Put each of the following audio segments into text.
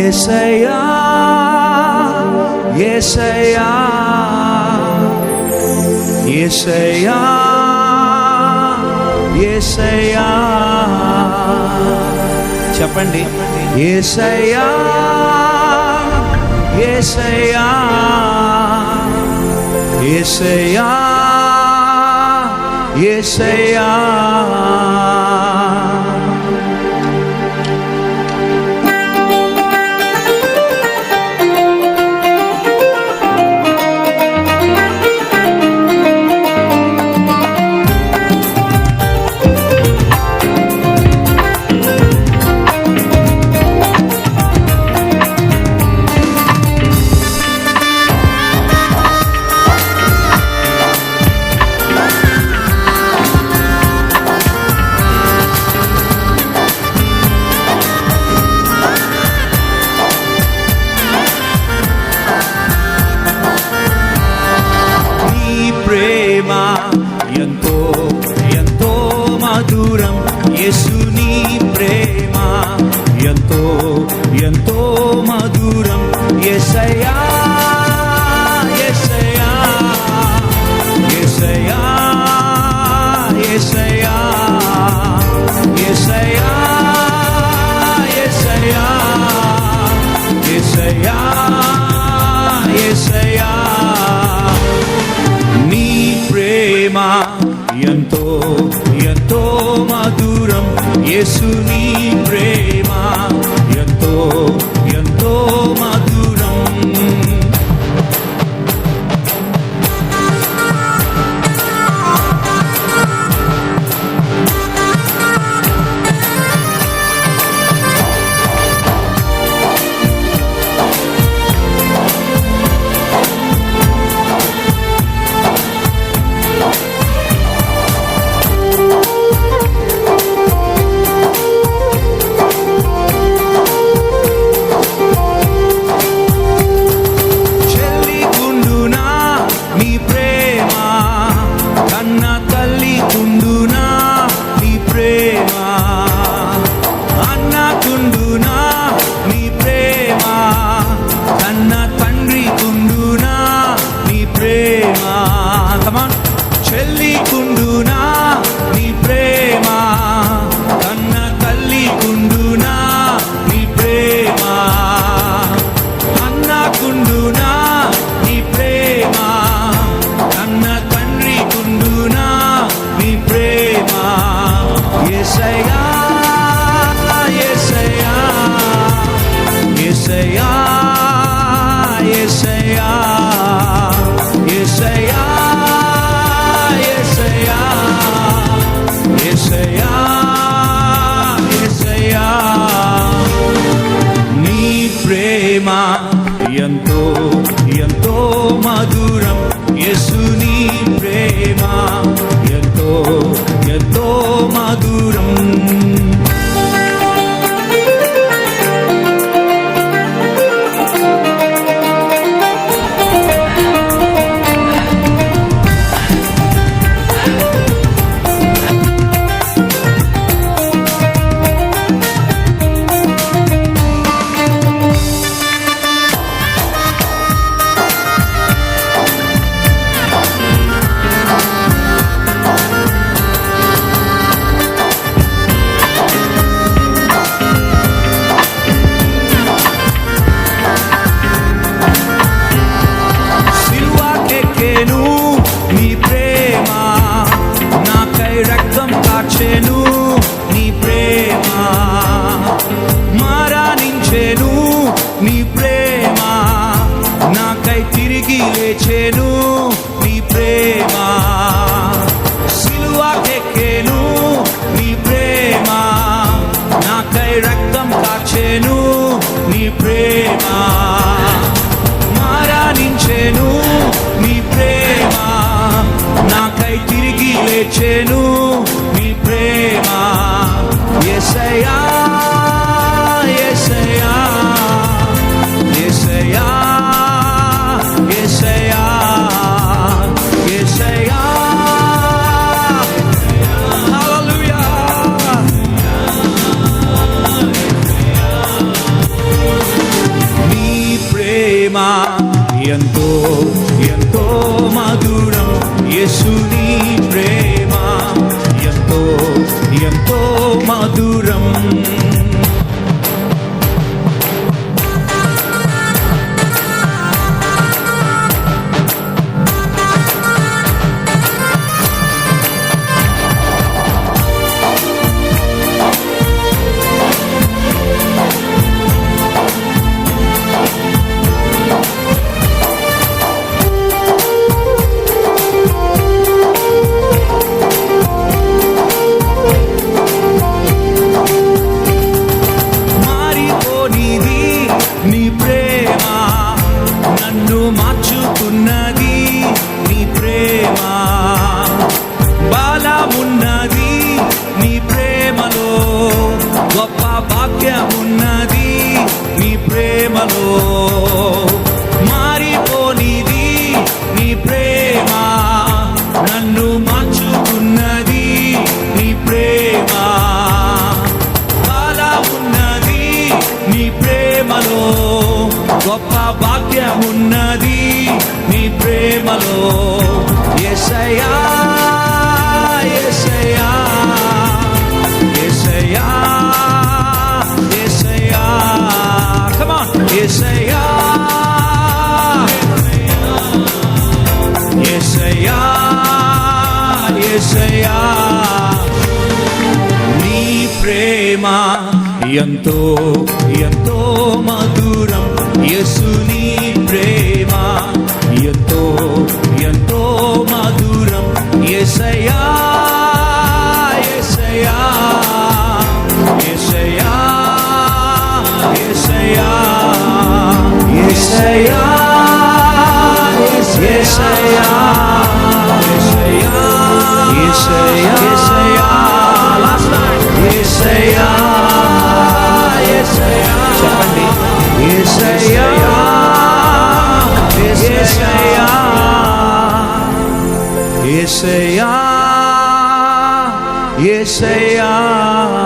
ఏసయ్యా ఏసయ్యా ఏసయ్యా ఏసయ్యా చెప్పండి. ఏసయ్యా ఏసయ్యా ఏసయ్యా ఏసయ్యా ఎసయా ఎసయా ఎసయా ఎసయా ఎసయా ఎసయా ఎసయా ఎసయా నీ ప్రేమ ఎంతో ఎంతో మధురం యేసు నీ you say వచ్చెను ఏసయా నీ ప్రేమ ఎంతో ఎంతో మధురం. యసుని ప్రేమ ఎంతో ఎంతో మధురం. ఎసయా ఎసయా ఎసయా ఎసయా ఎసయా ఎసయా Yesaya, Yesaya, last night, Yesaya, Yesaya, చెప్పండి Yesaya, Yesaya, Yesaya, Yesaya.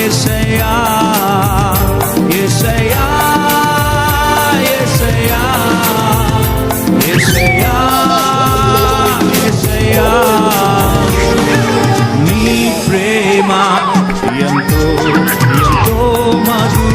ఏసయా ఏసయా ఏసయా ఏసయా ఏసయా నీ ప్రేమ ఎంతో ఎంతో మధు